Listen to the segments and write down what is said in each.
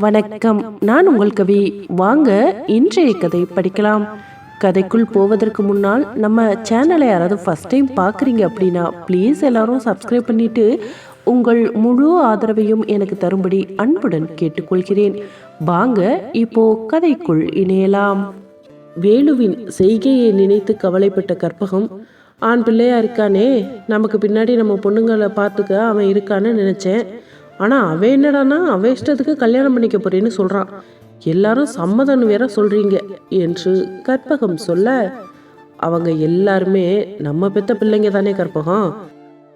வணக்கம். நான் உங்கள் கவி. வாங்க இன்றைய கதை படிக்கலாம். கதைக்குள் போவதற்கு முன்னால் நம்ம சேனலை யாராவது ஃபர்ஸ்ட் டைம் பார்க்குறீங்க அப்படின்னா ப்ளீஸ் எல்லாரும் சப்ஸ்கிரைப் பண்ணிட்டு உங்கள் முழு ஆதரவையும் எனக்கு தரும்படி அன்புடன் கேட்டுக்கொள்கிறேன். வாங்க இப்போ கதைக்குள் இணையலாம். வேலுவின் செய்கையை நினைத்து கவலைப்பட்ட கற்பகம் ஆண் பிள்ளையா இருக்கானே? நமக்கு பின்னாடி நம்ம பொண்ணுங்களை பார்த்துக்க அவன் இருக்கான்னு நினைச்சேன். ஆனால் அவன் என்னடான்னா அவன் இஷ்டத்துக்கு கல்யாணம் பண்ணிக்க போறேன்னு சொல்கிறான் எல்லாரும் சம்மதம் வேற சொல்கிறீங்க என்று கற்பகம் சொல்ல அவங்க எல்லாருமே நம்ம பெத்த பிள்ளைங்க தானே கற்பகம்?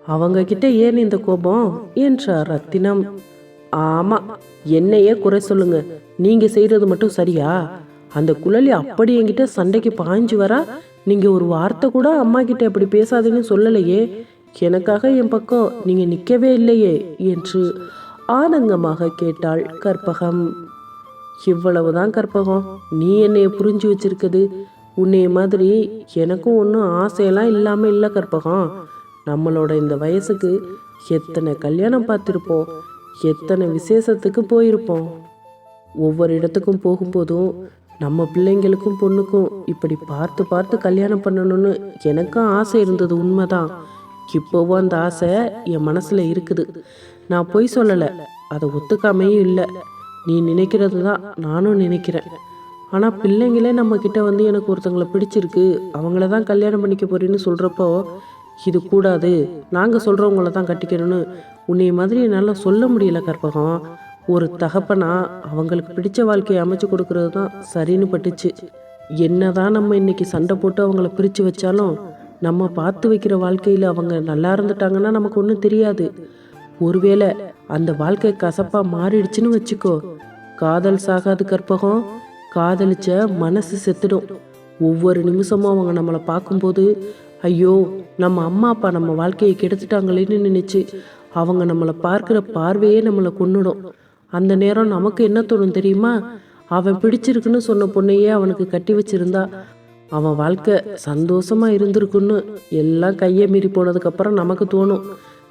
அவங்க கிட்ட ஏன் இந்த கோபம்? என்றார் ரத்தினம். ஆமா என்னையே குறை சொல்லுங்க. நீங்க செய்யறது மட்டும் சரியா? அந்த குழலி அப்படி என்கிட்ட சண்டைக்கு பாய்ஞ்சு வரா? நீங்க ஒரு வார்த்தை கூட அம்மா கிட்ட இப்படி பேசாதீன்னு சொல்லலையே. எனக்காக என் பக்கம் நீங்க நிக்கவே இல்லையே என்று ஆனங்கமாக கேட்டாள் கற்பகம். இவ்வளவுதான் கற்பகம். நீ என்னைய புரிஞ்சு வச்சிருக்குது. உன்னைய மாதிரி எனக்கும் ஒன்றும் ஆசையெல்லாம் இல்லாமல் இல்லை கற்பகம். நம்மளோட இந்த வயசுக்கு எத்தனை கல்யாணம் பார்த்துருப்போம். எத்தனை விசேஷத்துக்கு போயிருப்போம். ஒவ்வொரு இடத்துக்கும் போகும்போதும் நம்ம பிள்ளைங்களுக்கும் பொண்ணுக்கும் இப்படி பார்த்து பார்த்து கல்யாணம் பண்ணணும்னு எனக்கும் ஆசை இருந்தது உண்மைதான். இப்போவும் அந்த ஆசை என் மனசில் இருக்குது. நான் பொய் சொல்லலை. அதை ஒத்துக்காமையும் இல்லை. நீ நினைக்கிறது தான் நானும் நினைக்கிறேன். ஆனால் பிள்ளைங்களே நம்ம கிட்ட வந்து எனக்கு ஒருத்தங்களை பிடிச்சிருக்கு. அவங்கள தான் கல்யாணம் பண்ணிக்க போறேன்னு சொல்கிறப்போ இது கூடாது. நாங்கள் சொல்கிறவங்கள தான் கட்டிக்கணும்னு உன்னை மாதிரி என்னால் சொல்ல முடியல கற்பகம். ஒரு தகப்பனா அவங்களுக்கு பிடிச்ச வாழ்க்கையை அமைச்சு கொடுக்கறது தான் சரின்னு பட்டுச்சு. என்னதான் நம்ம இன்னைக்கு சண்டை போட்டு அவங்கள பிரித்து வச்சாலும் நம்ம பார்த்து வைக்கிற வாழ்க்கையில் அவங்க நல்லா இருந்துட்டாங்கன்னா நமக்கு ஒன்றும் தெரியாது. ஒருவேளை அந்த வாழ்க்கை கசப்பாக மாறிடுச்சுன்னு வச்சுக்கோ. காதல் சாகாது கற்பகம் காதலிச்ச மனசு செத்துடும். ஒவ்வொரு நிமிஷமும் அவங்க நம்மளை பார்க்கும்போது ஐயோ நம்ம அம்மா அப்பா நம்ம வாழ்க்கையை கெடுத்துட்டாங்களேன்னு நினச்சி அவங்க நம்மளை பார்க்குற பார்வையே நம்மளை கொன்னுடும். அந்த நேரம் நமக்கு என்ன தோணும் தெரியுமா? அவன் பிடிச்சிருக்குன்னு சொன்ன பொண்ணையே அவனுக்கு கட்டி வச்சிருந்தா அவன் வாழ்க்கை சந்தோஷமா இருந்திருக்குன்னு எல்லாம் கையை மீறி போனதுக்கப்புறம் நமக்கு தோணும்.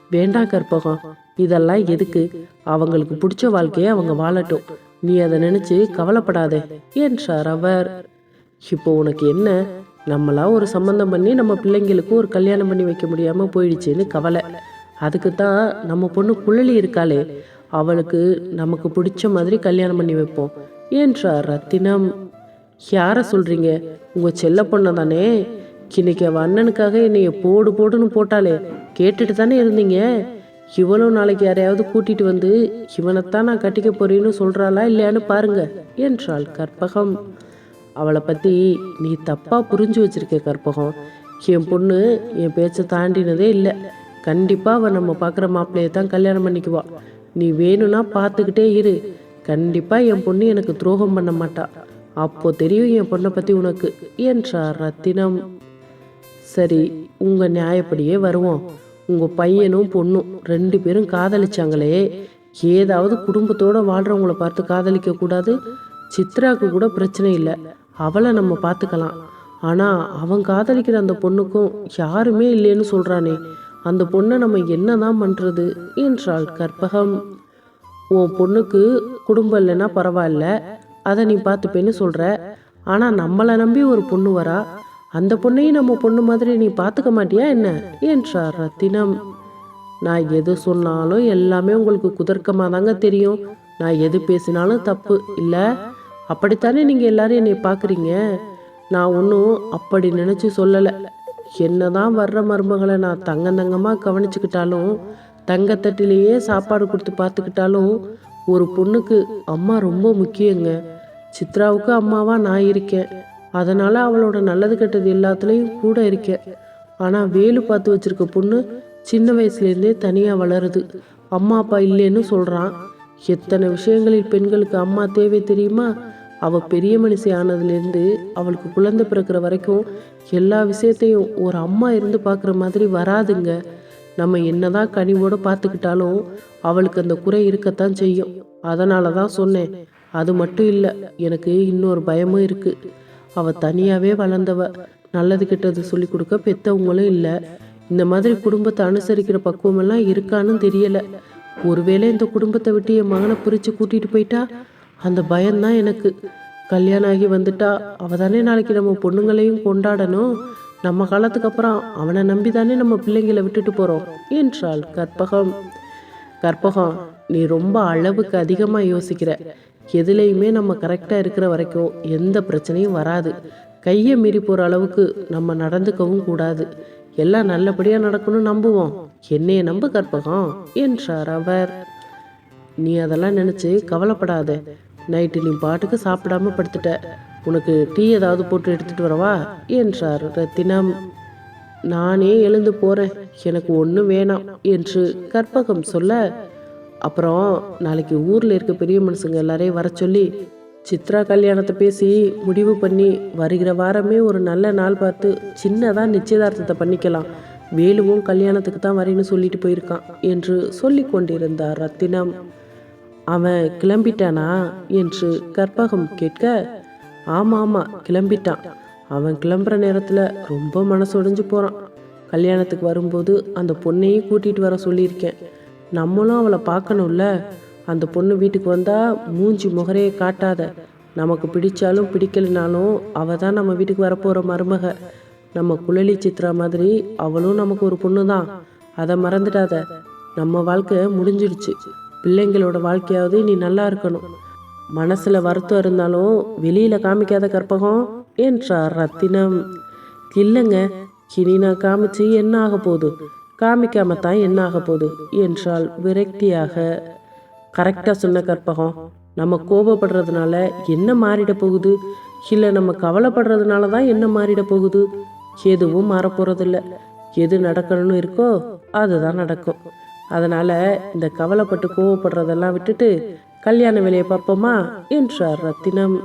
வேண்டாம் கற்பகம் இதெல்லாம் எதுக்கு? அவங்களுக்கு பிடிச்ச வாழ்க்கையை அவங்க வாழட்டும். நீ அதை நினைச்சு கவலைப்படாதே என்றார் அவர். இப்போ உனக்கு என்ன? நம்மளா ஒரு சம்பந்தம் பண்ணி நம்ம பிள்ளைங்களுக்கும் ஒரு கல்யாணம் பண்ணி வைக்க முடியாம போயிடுச்சுன்னு கவலை. அதுக்கு தான் நம்ம பொண்ணு குழலி இருக்காளே அவளுக்கு நமக்கு பிடிச்ச மாதிரி கல்யாணம் பண்ணி வைப்போம் என்றார் ரத்தினம். யாரை சொல்றீங்க? உங்க செல்ல பொண்ணை தானே? இன்னைக்கு வண்ணனுக்காக அண்ணனுக்காக என்னைய போடு போடுன்னு போட்டாலே கேட்டுட்டு தானே இருந்தீங்க? இவளும் நாளைக்கு யாரையாவது கூட்டிட்டு வந்து இவனைத்தான் நான் கட்டிக்க போறேன்னு சொல்றாளா இல்லையான்னு பாருங்க என்றாள் கற்பகம். அவளை பத்தி நீ தப்பா புரிஞ்சு வச்சிருக்க கற்பகம். என் பொண்ணு என் பேச்சை தாண்டினதே இல்லை. கண்டிப்பா அவன் நம்ம பார்க்குற மாப்பிள்ளையை தான் கல்யாணம் பண்ணிக்குவா. நீ வேணும்னா பார்த்துக்கிட்டே இரு. கண்டிப்பா என் பொண்ணு எனக்கு துரோகம் பண்ண மாட்டா. அப்போ தெரியும் என் பொண்ணை பத்தி உனக்கு என்றார் ரத்தினம். சரி உங்க நியாயப்படியே வருவோம். உங்க பையனும் பொண்ணும் ரெண்டு பேரும் காதலிச்சாங்களே. ஏதாவது குடும்பத்தோட வாழ்றவங்கள பார்த்து காதலிக்க கூடாது. சித்ராக்கு கூட பிரச்சனை இல்லை. அவளை நம்ம பார்த்துக்கலாம். ஆனா அவன் காதலிக்கிற அந்த பொண்ணுக்கும் யாருமே இல்லைன்னு சொல்றானே. அந்த பொண்ணை நம்ம என்னதான் பண்றது? என்றாள் கற்பகம். உன் பொண்ணுக்கு குடும்பம் இல்லைன்னா பரவாயில்ல. அதை நீ பார்த்துப்பேன்னு சொல்கிற ஆனால் நம்மளை நம்பி ஒரு பொண்ணு வரா. அந்த பொண்ணையும் நம்ம பொண்ணு மாதிரி நீ பார்த்துக்க மாட்டியா என்ன? என்றார் ரத்தினம். நான் எது சொன்னாலும் எல்லாமே உங்களுக்கு குதர்க்கமாக தாங்க தெரியும். நான் எது பேசினாலும் தப்பு இல்லை. அப்படித்தானே நீங்கள் எல்லாரும் என்னை பார்க்குறீங்க? நான் ஒன்றும் அப்படி நினச்சி சொல்லலை. என்ன தான் வர்ற மருமகளை நான் தங்க தங்கமாக கவனிச்சுக்கிட்டாலும் தங்கத்தட்டிலேயே சாப்பாடு கொடுத்து பார்த்துக்கிட்டாலும் ஒரு பொண்ணுக்கு அம்மா ரொம்ப முக்கியங்க. சித்ராவுக்கு அம்மாவா நான் இருக்கேன். அதனால அவளோட நல்லது கெட்டது எல்லாத்துலேயும் கூட இருக்கேன். ஆனால் வேலு பார்த்து வச்சிருக்க பொண்ணு சின்ன வயசுலேருந்தே தனியாக வளருது. அம்மா அப்பா இல்லைன்னு சொல்கிறான் எத்தனை விஷயங்களில் பெண்களுக்கு அம்மா தேவை தெரியுமா? அவ பெரிய மனுஷி ஆனதுலேருந்து அவளுக்கு குழந்தை பிறக்கிற வரைக்கும் எல்லா விஷயத்தையும் ஒரு அம்மா இருந்து பார்க்குற மாதிரி வராதுங்க. நம்ம என்னதான் கனிவோடு பார்த்துக்கிட்டாலும் அவளுக்கு அந்த குறை இருக்கத்தான் செய்யும். அதனால தான் சொன்னேன் அது மட்டும் இல்லை எனக்கு இன்னொரு பயமும் இருக்குது அவள் தனியாகவே வளர்ந்தவ நல்லது கெட்டது சொல்லி கொடுக்க பெத்தவங்களும் இல்லை. இந்த மாதிரி குடும்பத்தை அனுசரிக்கிற பக்குவமெல்லாம் இருக்கான்னு தெரியலை. ஒருவேளை இந்த குடும்பத்தை விட்டு என் மகனை பிரித்து கூட்டிகிட்டு போயிட்டா? அந்த பயம்தான் எனக்கு. கல்யாணம் ஆகி வந்துட்டா அவள் தானே நாளைக்கு நம்ம பொண்ணுங்களையும் கொண்டாடணும். நம்ம காலத்துக்கு அப்புறம் அவனை நம்பி தானே நம்ம பிள்ளைங்களை விட்டுட்டு போகிறோம் என்றாள் கற்பகம். கற்பகம் நீ ரொம்ப அளவுக்கு அதிகமாக யோசிக்கிற. எதுலேயுமே நம்ம கரெக்டாக இருக்கிற வரைக்கும் எந்த பிரச்சனையும் வராது. கையை மீறி போகிற அளவுக்கு நம்ம நடந்துக்கவும் கூடாது. எல்லாம் நல்லபடியாக நடக்கணும்னு நம்புவோம். என்னைய நம்ப கற்பகம் என்றார் அவர். நீ அதெல்லாம் நினச்சி கவலைப்படாத. நைட்டு நீ பாட்டுக்கு சாப்பிடாம படுத்துட்ட. உனக்கு டீ ஏதாவது போட்டு எடுத்துகிட்டு வரவா என்றார் ரத்தினம். நானே எழுந்து போகிறேன் எனக்கு ஒன்றும் வேணாம் என்று கற்பகம் சொல்ல அப்புறம் நாளைக்கு ஊரில் இருக்க பெரிய மனுஷங்க எல்லாரையும் வர சொல்லி சித்ரா கல்யாணத்தை பேசி முடிவு பண்ணி வருகிற வாரமே ஒரு நல்ல நாள் பார்த்து சின்னதாக நிச்சயதார்த்தத்தை பண்ணிக்கலாம். வேலுவும் கல்யாணத்துக்கு தான் வரேன்னு சொல்லிட்டு போயிருக்கான் என்று சொல்லி கொண்டிருந்தார் ரத்தினம். அவன் கிளம்பிட்டானா என்று கற்பகம் கேட்க ஆமாம் ஆமாம் கிளம்பிட்டான். அவன் கிளம்புற நேரத்தில் ரொம்ப மனசு உடைஞ்சு போகிறான் கல்யாணத்துக்கு வரும்போது அந்த பொண்ணையும் கூட்டிகிட்டு வர சொல்லியிருக்கேன். நம்மளும் அவளை பார்க்கணும்ல. அந்த பொண்ணு வீட்டுக்கு வந்தால் மூஞ்சி முகரையே காட்டாத. நமக்கு பிடிச்சாலும் பிடிக்கலனாலும் அவள் தான் நம்ம வீட்டுக்கு வரப்போகிற மருமக. நம்ம குழலி சித்ரா மாதிரி அவளும் நமக்கு ஒரு பொண்ணு தான். அதை மறந்துடாத. நம்ம வாழ்க்கை முடிஞ்சிடுச்சு. பிள்ளைங்களோட வாழ்க்கையாவது நீ நல்லா இருக்கணும். மனசுல வருத்தம் இருந்தாலும் வெளியில காமிக்காத கற்பகம் என்றார் ரத்தினம். இல்லைங்க இனி நான் காமிச்சு என்ன ஆக போகுது? காமிக்காம தான் என்ன ஆக போகுது என்றால் விரக்தியாக. கரெக்டாக சொன்ன கற்பகம் நம்ம கோபப்படுறதுனால என்ன மாறிட போகுது? இல்லை நம்ம கவலைப்படுறதுனால தான் என்ன மாறிட போகுது? எதுவும் மாறப்போகிறதில்ல எது நடக்கணும்னு இருக்கோ அதுதான் நடக்கும். அதனால் இந்த கவலைப்பட்டு கோவப்படுறதெல்லாம் விட்டுட்டு கல்யாண வேலையை பார்ப்போமா? என்றார் ரத்தினம்.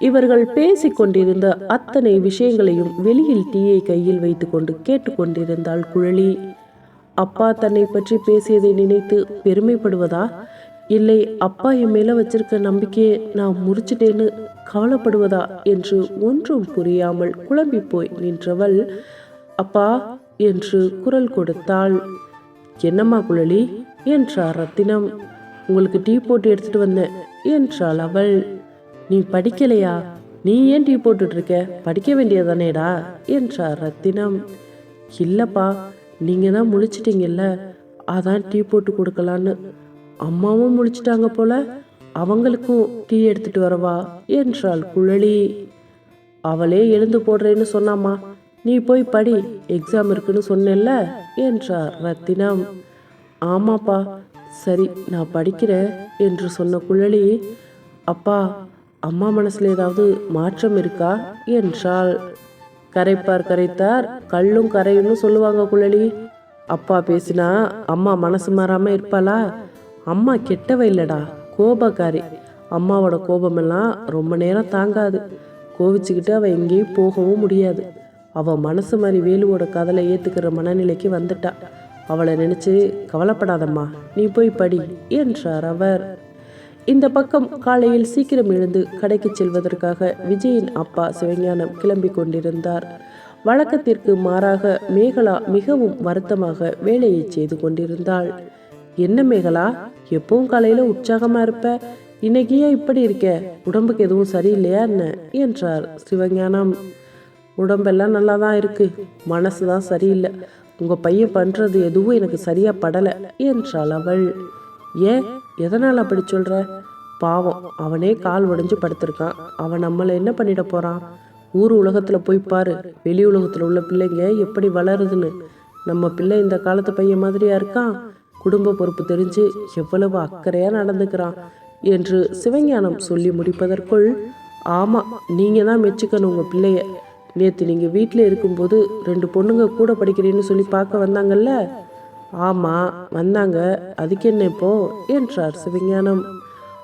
இவர்கள் பேசிக் கொண்டிருந்த அத்தனை விஷயங்களையும் வெளியில் டீயை கையில் வைத்துக்கொண்டு கேட்டுக்கொண்டிருந்தாள் குழலி. அப்பா தன்னை பற்றி பேசியதை நினைத்து பெருமைப்படுவதா? இல்லை அப்பா என் மேல வச்சிருக்க நம்பிக்கையை நான் முறிச்சிட்டேன்னு கவலைப்படுவதா என்று ஒன்றும் புரியாமல் குழம்பி போய் நின்றவள் அப்பா என்று குரல் கொடுத்தாள். என்னம்மா குழலி? என்றார் ரத்தினம். உங்களுக்கு டீ போட்டு எடுத்துட்டு வந்தேன் என்றாள் அவள். நீ படிக்கலையா? நீ ஏன் டீ போட்டுட்டு இருக்க படிக்க வேண்டியதானேடா என்றார் ரத்தினம். இல்லப்பா நீங்க தான் முழிச்சிட்டீங்கல்ல? அதான் டீ போட்டு கொடுக்கலான்னு. அம்மாவும் முழிச்சிட்டாங்க போல அவங்களுக்கும் டீ எடுத்துட்டு வரவா? என்றாள் குழலி. அவளே எழுந்து போடுறேன்னு சொன்னாமா நீ போய் படி எக்ஸாம் இருக்குன்னு சொன்னேல்ல? என்றார் ரத்தினம். ஆமாப்பா சரி நான் படிக்கிறேன் என்று சொன்ன குழலி அப்பா அம்மா மனசுல ஏதாவது மாற்றம் இருக்கா? என்றாள். கரைப்பார் கரைத்தார் கல்லும் கரையும்னு சொல்லுவாங்க குழலி. அப்பா பேசினா அம்மா மனசு மாறாம இருப்பாளா? அம்மா கெட்டவ இல்லடா கோபக்காரி. அம்மாவோட கோபமெல்லாம் ரொம்ப நேரம் தாங்காது. கோவிச்சுக்கிட்டு அவள் எங்கேயும் போகவும் முடியாது. அவள் மனசு மாதிரி வேலுவோட கதலை ஏற்றுக்கிற மனநிலைக்கு வந்துட்டா. அவளை நினச்சி கவலைப்படாதம்மா நீ போய் படி என்றார் அவர். இந்த பக்கம் காலையில் சீக்கிரம் எழுந்து கடைக்கு செல்வதற்காக விஜயின் அப்பா சிவஞானம் கிளம்பி கொண்டிருந்தார். வழக்கத்திற்கு மாறாக மேகலா மிகவும் வருத்தமாக வேலையை செய்து கொண்டிருந்தாள். என்ன மேகலா எப்பவும் காலையில உற்சாகமா இருப்ப? இன்னைக்கு ஏன் இப்படி இருக்க? உடம்புக்கு எதுவும் சரியில்லையா என்ன? என்றார் சிவஞானம். உடம்பெல்லாம் நல்லா தான் இருக்கு. மனசு தான் சரியில்லை. உங்க பையன் பண்றது எதுவும் எனக்கு சரியா படல என்றாள் அவள். ஏன்? எதனால் அப்படி சொல்கிற பாவம் அவனே கால் உடைஞ்சு படுத்திருக்கான். அவன் நம்மளை என்ன பண்ணிட போகிறான் ஊர் உலகத்தில் போய் பாரு. வெளி உலகத்தில் உள்ள பிள்ளைங்க எப்படி வளருதுன்னு. நம்ம பிள்ளை இந்த காலத்து பையன் மாதிரியா இருக்கான்? குடும்ப பொறுப்பு தெரிஞ்சு எவ்வளவு அக்கறையாக நடந்துக்கிறான் என்று சிவஞானம் சொல்லி முடிப்பதற்குள் ஆமாம் நீங்கள் தான் மெச்சுக்கணும் உங்கள் பிள்ளைய. நேற்று நீங்கள் வீட்டில் இருக்கும்போது ரெண்டு பொண்ணுங்க கூட படிக்கிறேன்னு சொல்லி பார்க்க வந்தாங்கல்ல? ஆமாம் வந்தாங்க. அதுக்கு என்ன இப்போ? என்றார் சிவஞானம்.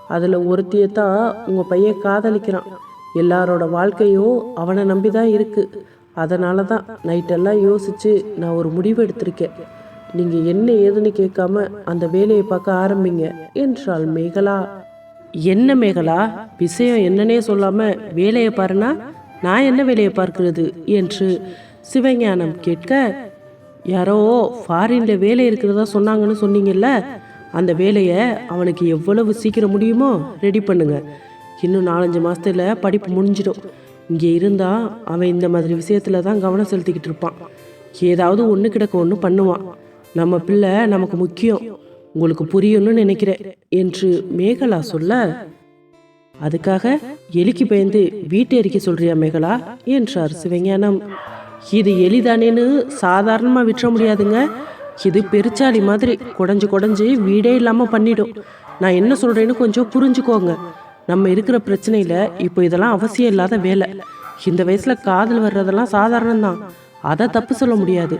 அதில் ஒருத்தியை தான் உங்கள் பையன் காதலிக்கிறான். எல்லாரோட வாழ்க்கையும் அவனை நம்பி தான் இருக்குது அதனால தான் நைட்டெல்லாம் யோசித்து நான் ஒரு முடிவு எடுத்திருக்கேன். நீங்கள் என்ன ஏதுன்னு கேட்காம அந்த வேலையை பார்க்க ஆரம்பிங்க என்றாள் மேகலா. என்ன மேகலா? விஷயம் என்னன்னே சொல்லாமல் வேலையை பாருனா? நான் என்ன வேலையை பார்க்கிறது? என்று சிவஞானம் கேட்க யாரோ ஃபாரின்ல வேலை இருக்கிறதா சொன்னாங்கன்னு சொன்னீங்கல்ல அந்த வேலையை அவனுக்கு எவ்வளவு சீக்கிரம் முடியுமோ ரெடி பண்ணுங்க. இன்னும் நாலஞ்சு மாதத்தில் படிப்பு முடிஞ்சிடும். இங்கே இருந்தால் அவன் இந்த மாதிரி விஷயத்தில் தான் கவனம் செலுத்திக்கிட்டு இருப்பான். ஏதாவது ஒன்று கிடக்க ஒன்று பண்ணுவான். நம்ம பிள்ளை நமக்கு முக்கியம். உங்களுக்கு புரியணும்னு நினைக்கிறேன் என்று மேகலா சொல்ல அதுக்காக எலிக்கு பயந்து வீட்டை எரிக்க சொல்றியா மேகலா? என்றார் சிவஞானம். இது எளிதானேன்னு சாதாரணமாக விட்டுற முடியாதுங்க. இது பெருச்சாளி மாதிரி குடஞ்சு குடஞ்சு வீடே இல்லாமல் பண்ணிடும். நான் என்ன சொல்கிறேன்னு கொஞ்சம் புரிஞ்சுக்கோங்க. நம்ம இருக்கிற பிரச்சனையில் இப்போ இதெல்லாம் அவசியம் இல்லாத வேலை. இந்த வயசில் காதல் வர்றதெல்லாம் சாதாரணம்தான். அதை தப்பு சொல்ல முடியாது.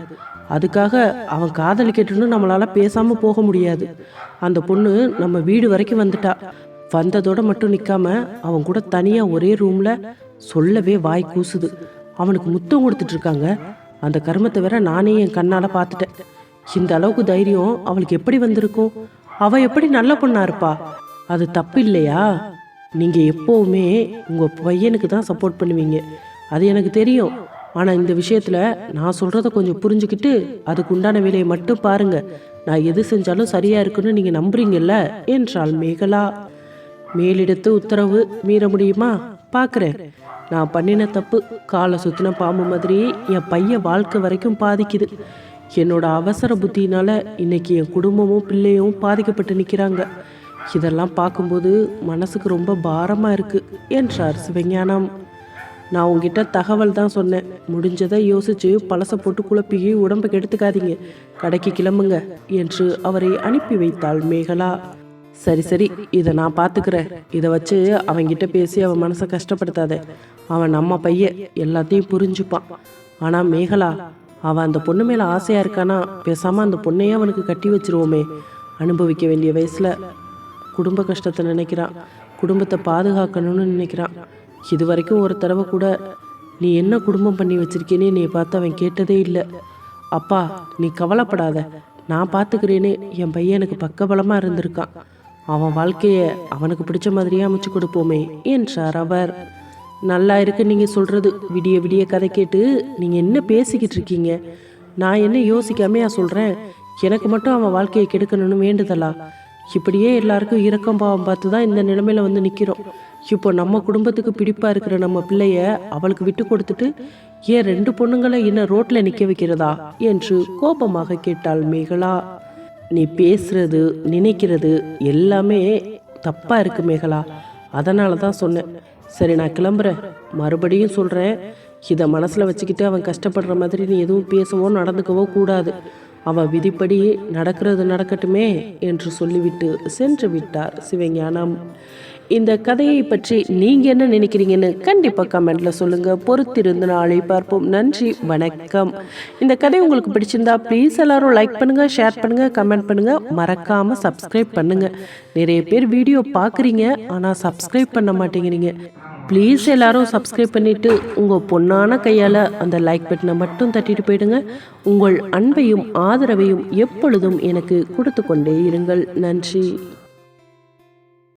அதுக்காக அவன் காதல் கேட்டுன்னு நம்மளால் பேசாமல் போக முடியாது. அந்த பொண்ணு நம்ம வீடு வரைக்கும் வந்துட்டா. வந்ததோட மட்டும் நிற்காம அவன் கூட தனியாக ஒரே ரூமில் சொல்லவே வாய் கூசுது. அவனுக்கு முத்தம் கொடுத்துட்டு இருக்காங்க அந்த கர்மத்தை வேற நானே என் கண்ணால் பார்த்துட்டேன். இந்த அளவுக்கு தைரியம் அவளுக்கு எப்படி வந்திருக்கும்? அவ எப்படி நல்ல பொண்ணா இருப்பா? அது தப்பு இல்லையா? நீங்க எப்பவுமே உங்க பையனுக்கு தான் சப்போர்ட் பண்ணுவீங்க. அது எனக்கு தெரியும். ஆனா இந்த விஷயத்துல நான் சொல்றத கொஞ்சம் புரிஞ்சுக்கிட்டு அதுக்கு உண்டான வேலையை மட்டும் பாருங்க. நான் எது செஞ்சாலும் சரியா இருக்குன்னு நீங்க நம்புறீங்கல்ல? என்றாள் மேகலா. மேலிடத்து உத்தரவு மீற முடியுமா? பார்க்குறேன் நான் பண்ணின தப்பு காலை சுற்றின பாம்பு மாதிரி என் பையன் வாழ்க்கை வரைக்கும் பாதிக்குது. என்னோட அவசர புத்தியினால் இன்னைக்கு என் குடும்பமும் பிள்ளையும் பாதிக்கப்பட்டு நிற்கிறாங்க இதெல்லாம் பார்க்கும்போது மனசுக்கு ரொம்ப பாரமாக இருக்குது என்றார் சிவஞானம். நான் உங்ககிட்ட தகவல் தான் சொன்னேன். முடிஞ்சதை யோசிச்சு பழசை போட்டு குழப்பி உடம்பை கெடுத்துக்காதீங்க கடைக்கு கிளம்புங்க என்று அவரை அனுப்பி வைத்தாள் மேகலா. சரி சரி இதை நான் பார்த்துக்கிறேன். இதை வச்சு அவன்கிட்ட பேசி அவன் மனசை கஷ்டப்படுத்தாத. அவன் நம்ம பையன் எல்லாத்தையும் புரிஞ்சுப்பான். ஆனால் மேகலா அவன் அந்த பொண்ணு மேலே ஆசையாக இருக்கானா? பேசாமல் அந்த பொண்ணையே அவனுக்கு கட்டி வச்சிருவோமே. அனுபவிக்க வேண்டிய வயசில் குடும்ப கஷ்டத்தை நினைக்கிறான். குடும்பத்தை பாதுகாக்கணும்னு நினைக்கிறான். இது வரைக்கும் ஒரு தடவை கூட நீ என்ன குடும்பம் பண்ணி வச்சிருக்கேனே? நீ பார்த்து அவன் கேட்டதே இல்லை. அப்பா நீ கவலைப்படாத. நான் பார்த்துக்கிறேன்னு என் பையன் எனக்கு பக்கபலமாக இருந்திருக்கான். அவன் வாழ்க்கையை அவனுக்கு பிடிச்ச மாதிரியே அமைச்சு கொடுப்போமே என்றார் அவர். நல்லா இருக்கு நீங்கள் சொல்கிறது விடிய விடிய கதை கேட்டு நீங்கள் என்ன பேசிக்கிட்டு இருக்கீங்க? நான் என்ன யோசிக்காமையா சொல்கிறேன் எனக்கு மட்டும் அவன் வாழ்க்கையை கெடுக்கணும்னு வேண்டுதலா? இப்படியே எல்லாருக்கும் இரக்கம் பாவம் பார்த்து தான் இந்த நிலைமையில் வந்து நிற்கிறோம் இப்போ நம்ம குடும்பத்துக்கு பிடிப்பாக இருக்கிற நம்ம பிள்ளைய அவளுக்கு விட்டு கொடுத்துட்டு ஏன் ரெண்டு பொண்ணுங்களை இன்னும் ரோட்டில் நிற்க வைக்கிறதா? என்று கோபமாக கேட்டாள் மேகலா. நீ பேசுறது நினைக்கிறது எல்லாமே தப்பா இருக்கு மேகலா. அதனால தான் சொன்னேன். சரி நான் கிளம்புறேன். மறுபடியும் சொல்றேன். இதை மனசுல வச்சுக்கிட்டு அவன் கஷ்டப்படுற மாதிரி நீ எதுவும் பேசவோ நடந்துக்கவோ கூடாது. அவன் விதிப்படி நடக்கிறது நடக்கட்டுமே என்று சொல்லிவிட்டு சென்று விட்டார் சிவஞானம். இந்த கதையை பற்றி நீங்க என்ன நினைக்கிறீங்கன்னு கண்டிப்பா கமெண்ட்ல சொல்லுங்க. பொறுத்திருந்து நாளை பார்ப்போம். நன்றி வணக்கம். இந்த கதை உங்களுக்கு பிடிச்சிருந்தா ப்ளீஸ் எல்லாரும் லைக் பண்ணுங்க ஷேர் பண்ணுங்க கமெண்ட் பண்ணுங்க. மறக்காம சப்ஸ்கிரைப் பண்ணுங்க. நிறைய பேர் வீடியோ பார்க்குறீங்க ஆனால் சப்ஸ்கிரைப் பண்ண மாட்டேங்கிறீங்க. ப்ளீஸ் எல்லாரும் சப்ஸ்கிரைப் பண்ணிட்டு உங்கள் பொண்ணான கையால் அந்த லைக் பட்டனை மட்டும் தட்டிட்டு போயிடுங்க. உங்கள் அன்பையும் ஆதரவையும் எப்பொழுதும் எனக்கு கொடுத்து கொண்டே இருங்கள். நன்றி.